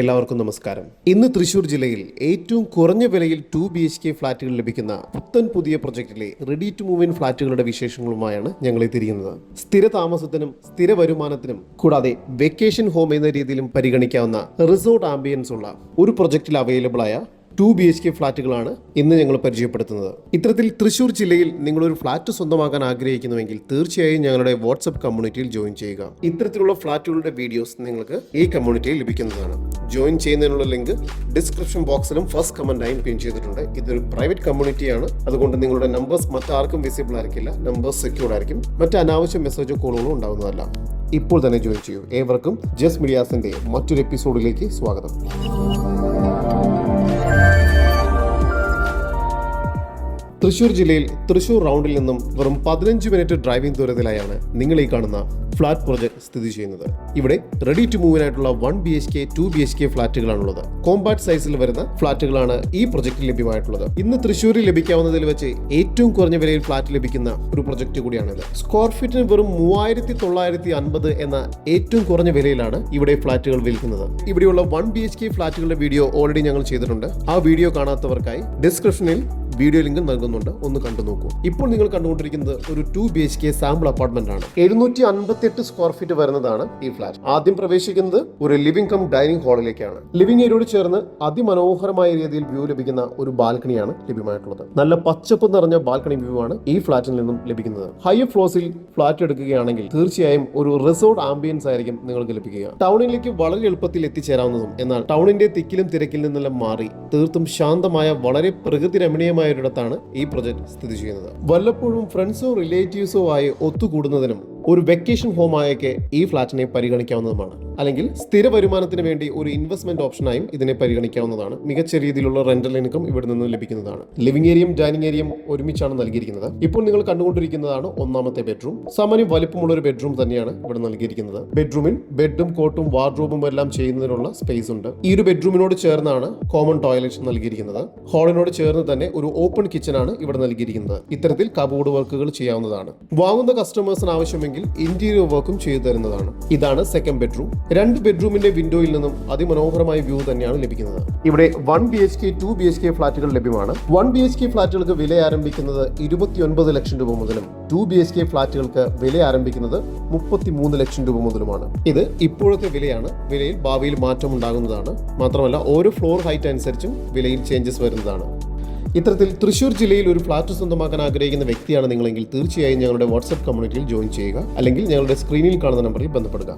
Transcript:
എല്ലാവർക്കും നമസ്കാരം. ഇന്ന് തൃശൂർ ജില്ലയിൽ ഏറ്റവും കുറഞ്ഞ വിലയിൽ ടു ബി എച്ച് കെ ഫ്ളാറ്റുകൾ ലഭിക്കുന്ന പുത്തൻ പുതിയ പ്രൊജക്റ്റിലെ റെഡി ടു മൂവ് ഇൻ ഫ്ളാറ്റുകളുടെ വിശേഷങ്ങളുമായാണ് ഞങ്ങൾ എത്തിയിരിക്കുന്നത് സ്ഥിര താമസത്തിനും സ്ഥിര വരുമാനത്തിനും കൂടാതെ വെക്കേഷൻ ഹോം എന്ന രീതിയിലും പരിഗണിക്കാവുന്ന റിസോർട്ട് ആംബിയൻസ് ഉള്ള ഒരു പ്രൊജക്റ്റിൽ അവൈലബിൾ ആയ ടു ബി എച്ച് കെ ഫ്ളാറ്റുകളാണ് ഇന്ന് ഞങ്ങൾ പരിചയപ്പെടുത്തുന്നത്. ഇത്തരത്തിൽ തൃശൂർ ജില്ലയിൽ നിങ്ങളൊരു ഫ്ളാറ്റ് സ്വന്തമാക്കാൻ ആഗ്രഹിക്കുന്നുവെങ്കിൽ തീർച്ചയായും ഞങ്ങളുടെ വാട്സപ്പ് കമ്മ്യൂണിറ്റിയിൽ ജോയിൻ ചെയ്യുക. ഇത്തരത്തിലുള്ള ഫ്ളാറ്റുകളുടെ വീഡിയോസ് നിങ്ങൾക്ക് ഈ കമ്മ്യൂണിറ്റിയിൽ ലഭിക്കുന്നതാണ്. ജോയിൻ ചെയ്യുന്നതിനുള്ള ലിങ്ക് ഡിസ്ക്രിപ്ഷൻ ബോക്സിലും ഫസ്റ്റ് കമന്റായും പിൻ ചെയ്തിട്ടുണ്ട്. ഇതൊരു പ്രൈവറ്റ് കമ്മ്യൂണിറ്റിയാണ്. അതുകൊണ്ട് നിങ്ങളുടെ നമ്പേഴ്സ് മറ്റാർക്കും വിസിബിൾ ആയിരിക്കില്ല. നമ്പേഴ്സ് സെക്യൂർ ആയിരിക്കും. മറ്റ് അനാവശ്യ മെസ്സേജോ കോളുകളോ ഉണ്ടാകുന്നതല്ല ഇപ്പോൾ തന്നെ ജോയിൻ ചെയ്യൂ. ഏവർക്കും ജസ് മീഡിയാസിന്റെ മറ്റൊരു എപ്പിസോഡിലേക്ക് സ്വാഗതം. തൃശൂർ ജില്ലയിൽ തൃശൂർ റൗണ്ടിൽ നിന്നും വെറും പതിനഞ്ച് മിനിറ്റ് ഡ്രൈവിംഗ് ദൂരത്തിലായാണ് നിങ്ങൾ ഈ കാണുന്ന ഫ്ലാറ്റ് പ്രോജക്ട് സ്ഥിതി ചെയ്യുന്നത്. ഇവിടെ ready to മൂവിനായിട്ടുള്ള one B H K two B H K ഫ്ലാറ്റുകളാണുള്ളത്. Compact സൈസിൽ വരുന്ന ഫ്ളാറ്റുകളാണ് ഈ പ്രൊജക്റ്റിൽ ലഭ്യമായിട്ടുള്ളത്. ഇന്ന് തൃശ്ശൂരിൽ ലഭിക്കാവുന്നതിൽ വെച്ച് ഏറ്റവും കുറഞ്ഞ വിലയിൽ ഫ്ളാറ്റ് ലഭിക്കുന്ന ഒരു പ്രൊജക്റ്റ് കൂടിയാണിത്. സ്ക്വയർ ഫീറ്റിന് വെറും മൂവായിരത്തി തൊള്ളായിരത്തി അൻപത് എന്ന ഏറ്റവും കുറഞ്ഞ വിലയിലാണ് ഇവിടെ ഫ്ളാറ്റുകൾ വിൽക്കുന്നത്. ഇവിടെയുള്ള വൺ ബി എച്ച് കെ ഫ്ളാറ്റുകളുടെ വീഡിയോ ഓൾറെഡി ഞങ്ങൾ ചെയ്തിട്ടുണ്ട്. ആ വീഡിയോ കാണാത്തവർക്കായി ഡിസ്ക്രിപ്ഷനിൽ വീഡിയോ ലിങ്ക് നൽകുന്നുണ്ട്. ഒന്ന് കണ്ടു നോക്കൂ. ഇപ്പോൾ നിങ്ങൾ കണ്ടുകൊണ്ടിരിക്കുന്നത് ഒരു two B H K sample apartment ആണ്. എഴുന്നൂറ്റി അൻപത്തി എട്ട് സ്ക്വയർ ഫീറ്റ് വരുന്നതാണ് ഈ ഫ്ലാറ്റ് ആദ്യം പ്രവേശിക്കുന്നത് ഒരു ലിവിംഗ് കം ഡൈനിങ് ഹാളിലേക്കാണ് ലിവിംഗ് ഏരിയയോട് ചേർന്ന് അതിമനോഹരമായ രീതിയിൽ വ്യൂ ലഭിക്കുന്ന ഒരു ബാൽക്കണിയാണ് ലഭ്യമായിട്ടുള്ളത്. നല്ല പച്ചപ്പ് നിറഞ്ഞ ബാൽക്കണി വ്യൂ ആണ് ഈ ഫ്ളാറ്റിൽ നിന്നും ലഭിക്കുന്നത്. ഹൈ ഫ്ലോസിൽ ഫ്ളാറ്റ് എടുക്കുകയാണെങ്കിൽ തീർച്ചയായും ഒരു റിസോർട്ട് ആംബിയൻസ് ആയിരിക്കും നിങ്ങൾക്ക് ലഭിക്കുക. ടൗണിലേക്ക് വളരെ എളുപ്പത്തിൽ എത്തിച്ചേരാവുന്നതും എന്നാൽ ടൗണിന്റെ തിക്കിലും തിരക്കിൽ നിന്നെല്ലാം മാറി തീർത്തും ശാന്തമായ വളരെ പ്രകൃതി രമണീയമായ ഒരിടത്താണ് ഈ പ്രൊജക്ട് സ്ഥിതി ചെയ്യുന്നത്. വല്ലപ്പോഴും ഫ്രണ്ട്സോ റിലേറ്റീവ്സോ ആയി ഒത്തുകൂടുന്നതിനും ഒരു വെക്കേഷൻ ഹോമായൊക്കെ ഈ ഫ്ലാറ്റിനെ പരിഗണിക്കാവുന്നതുമാണ്. അല്ലെങ്കിൽ സ്ഥിര വരുമാനത്തിന് വേണ്ടി ഒരു ഇൻവെസ്റ്റ്മെന്റ് ഓപ്ഷനായും ഇതിനെ പരിഗണിക്കാവുന്നതാണ്. മികച്ച രീതിയിലുള്ള റെന്റൽ ഇൻകം ഇവിടെ നിന്ന് ലഭിക്കുന്നതാണ്. ലിവിംഗ് ഏരിയയും ഡൈനിങ് ഏരിയയും ഒരുമിച്ചാണ് നൽകിയിരിക്കുന്നത്. ഇപ്പോൾ നിങ്ങൾ കണ്ടുകൊണ്ടിരിക്കുന്നതാണ് ഒന്നാമത്തെ ബെഡ്റൂം സാമാന്യം വലിപ്പമുള്ള ഒരു ബെഡ്റൂം തന്നെയാണ് ഇവിടെ നൽകിയിരിക്കുന്നത്. ബെഡ്റൂമിൽ ബെഡും കോട്ടും വാർഡ്രോബും എല്ലാം ചെയ്യുന്നതിനുള്ള സ്പേസ് ഉണ്ട്. ഈ ഒരു ബെഡ്റൂമിനോട് ചേർന്നാണ് കോമൺ ടോയ്ലറ്റ് നൽകിയിരിക്കുന്നത്. ഹാളിനോട് ചേർന്ന് തന്നെ ഒരു ഓപ്പൺ കിച്ചൺ ആണ് ഇവിടെ നൽകിയിരിക്കുന്നത്. ഇത്തരത്തിൽ കബോർഡ് വർക്കുകൾ ചെയ്യാവുന്നതാണ്. വാങ്ങുന്ന കസ്റ്റമേഴ്സിന് ആവശ്യമെങ്കിൽ ഇന്റീരിയർ വർക്കും ചെയ്തു തരുന്നതാണ്. ഇതാണ് സെക്കൻഡ് ബെഡ്റൂം രണ്ട് ബെഡ്റൂമിന്റെ വിൻഡോയിൽ നിന്നും അതിമനോഹരമായ വ്യൂ തന്നെയാണ് ലഭിക്കുന്നത്. ഇവിടെ one B H K two B H K ഫ്ളാറ്റുകൾ ലഭ്യമാണ്. വൺ ബി എച്ച് കെ ഫ്ളാറ്റുകൾക്ക് വില ആരംഭിക്കുന്നത് ഇരുപത്തിയൊൻപത് ലക്ഷം രൂപ മുതലും ടു ബി എച്ച് കെ ഫ്ളാറ്റുകൾക്ക് വില ആരംഭിക്കുന്നത് മുപ്പത്തി മൂന്ന് ലക്ഷം രൂപ മുതലുമാണ്. ഇത് ഇപ്പോഴത്തെ വിലയാണ്. വിലയിൽ ഭാവിയിൽ മാറ്റം ഉണ്ടാകുന്നതാണ്. മാത്രമല്ല ഓരോ ഫ്ലോർ ഹൈറ്റ് അനുസരിച്ചും വിലയിൽ ചേഞ്ചസ് വരുന്നതാണ്. ഇത്തരത്തിൽ തൃശൂർ ജില്ലയിൽ ഒരു ഫ്ളാറ്റ് സ്വന്തമാക്കാൻ ആഗ്രഹിക്കുന്ന വ്യക്തിയാണ് നിങ്ങളെങ്കിൽ തീർച്ചയായും ഞങ്ങളുടെ വാട്സ്ആപ്പ് കമ്മ്യൂണിറ്റിയിൽ ജോയിൻ ചെയ്യുക. അല്ലെങ്കിൽ ഞങ്ങളുടെ സ്ക്രീനിൽ കാണുന്ന നമ്പറിൽ ബന്ധപ്പെടുക.